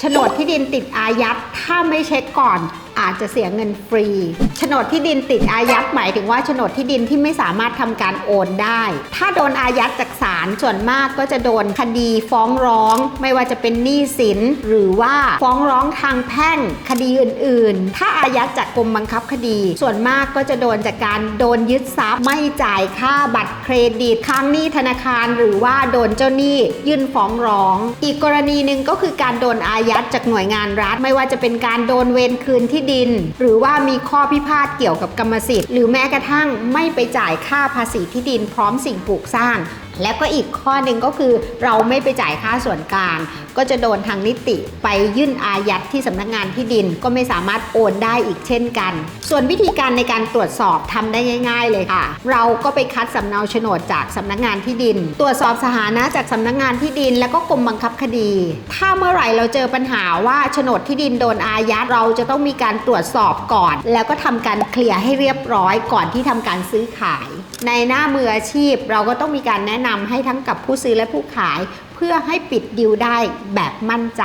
โฉนดที่ดินติดอายัด ถ้าไม่เช็คก่อน อาจจะเสียเงินฟรีโฉนดที่ดินติดอายัดหมายถึงว่าโฉนดที่ดินที่ไม่สามารถทำการโอนได้ ถ้าโดนอายัดจากศาลส่วนมากก็จะโดนคดีฟ้องร้อง ไม่ว่าจะเป็นหนี้สิน หรือว่าฟ้องร้องทางแพ่งคดีอื่น ๆ ถ้าอายัดจากกรมบังคับคดี ส่วนมากก็จะโดนจากการโดนยึดทรัพย์ ไม่จ่ายค่าบัตรเครดิตค้างหนี้ธนาคาร หรือว่าโดนเจ้าหนี้ยื่นฟ้องร้อง อีกกรณีหนึ่งก็คือการโดนอายัดจากหน่วยงานรัฐ ไม่ว่าจะเป็นการโดนเวรคืนที่ดิน หรือว่ามีข้อพิพาทเกี่ยวกับกรรมสิทธิ์ หรือแม้กระทั่งไม่ไปจ่ายค่าภาษีที่ดินพร้อมสิ่งปลูกสร้าง และก็อีกข้อหนึ่งก็คือเราไม่ไปจ่ายค่าส่วนกลาง ก็จะโดนทางนิติไปยื่นอายัดที่สำนักงานที่ดินก็ไม่สามารถโอนได้อีกเช่นกัน ส่วนวิธีการในการตรวจสอบทำได้ง่าย ๆ เลยค่ะ เราก็ไปคัดสำเนาโฉนดจากสำนักงานที่ดิน ตรวจสอบสถานะจากสำนักงานที่ดิน แล้วก็กรมบังคับคดี ถ้าเมื่อไหร่เราเจอปัญหาว่าโฉนดที่ดินโดนอายัดเราจะต้องมีการตรวจสอบก่อน แล้วก็ทำการเคลียร์ให้เรียบร้อยก่อนที่ทำการซื้อขาย ในหน้ามืออาชีพ เราก็ต้องมีการแนะนำให้ทั้งกับผู้ซื้อและผู้ขาย เพื่อให้ปิดดิวได้แบบมั่นใจ